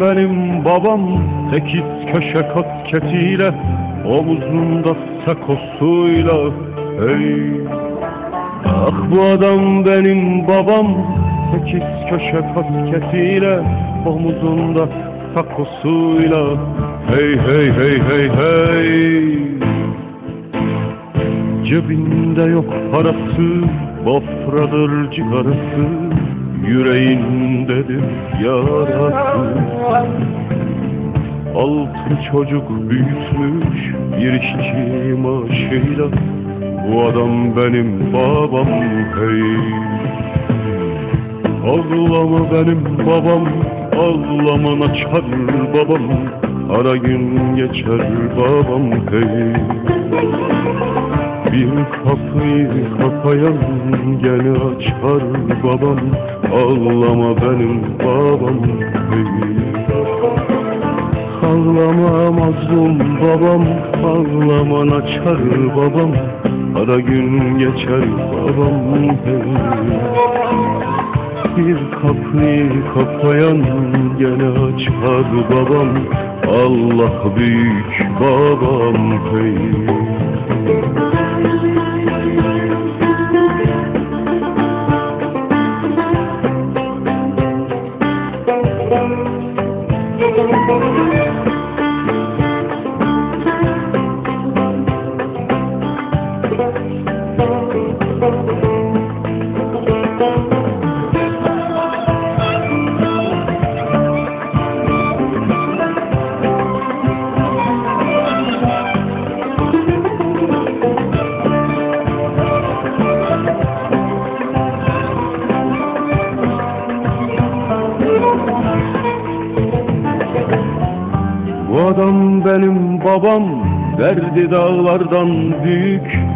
benim babam Sekiz köşe kasketiyle Omuzunda sakosuyla Hey. Ah bu adam benim babam Sekiz köşe kasketiyle Omuzunda sakosuyla Hey hey hey hey hey. Cebinde yok parası Bafradır cigarası Yüreğindedir yarası Altı çocuk büyütmüş bir işçi maaşıyla Bu adam benim babam hey Ağlama benim babam Ağlaman açar babam Ara gün geçer babam hey bir kapıyı kapayan gene açar babam Ağlama benim babam hey. Ağlama mazlum babam Ağlaman açar babam Ara gün geçer babam hey. Bir kapıyı kapayan gene açar babam Allah büyük babam hey. Bu adam benim babam Derdi dağlardan büyük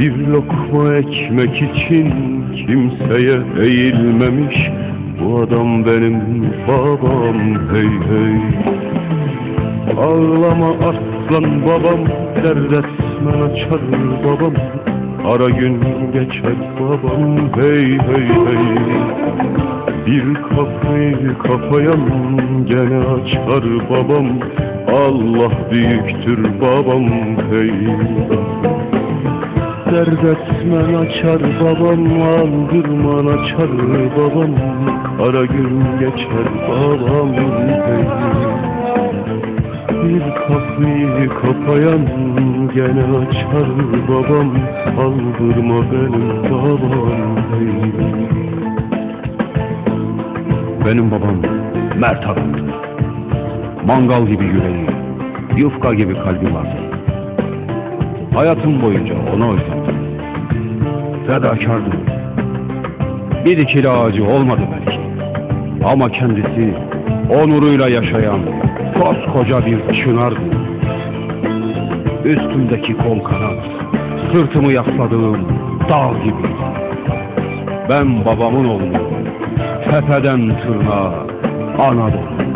Bir lokma ekmek için kimseye eğilmemiş. Bu adam benim babam hey hey. Ağlama aslan babam Dert etmen açar babam. Ara gün geçer babam hey hey hey. Bir kapıyı kapayan gene açar babam. Allah büyüktür babam hey Dert etmen açar babam aldırman açar babam Ara gün geçer babam Bir kapıyı kapayan gene açar babam Aldırma benim babam Benim babam mert adamdı. Mangal gibi yüreği, yufka gibi kalbi vardı. Hayatım boyunca ona özledim. Fedakardı. Bir dikili ağacı olmadı belki. Ama kendisi onuruyla yaşayan koskoca bir çınardı. Üstümdeki kol kanat, sırtımı yasladığım dağ gibi. Ben babamın oğluyum. Tepeden tırnağa Anadolu.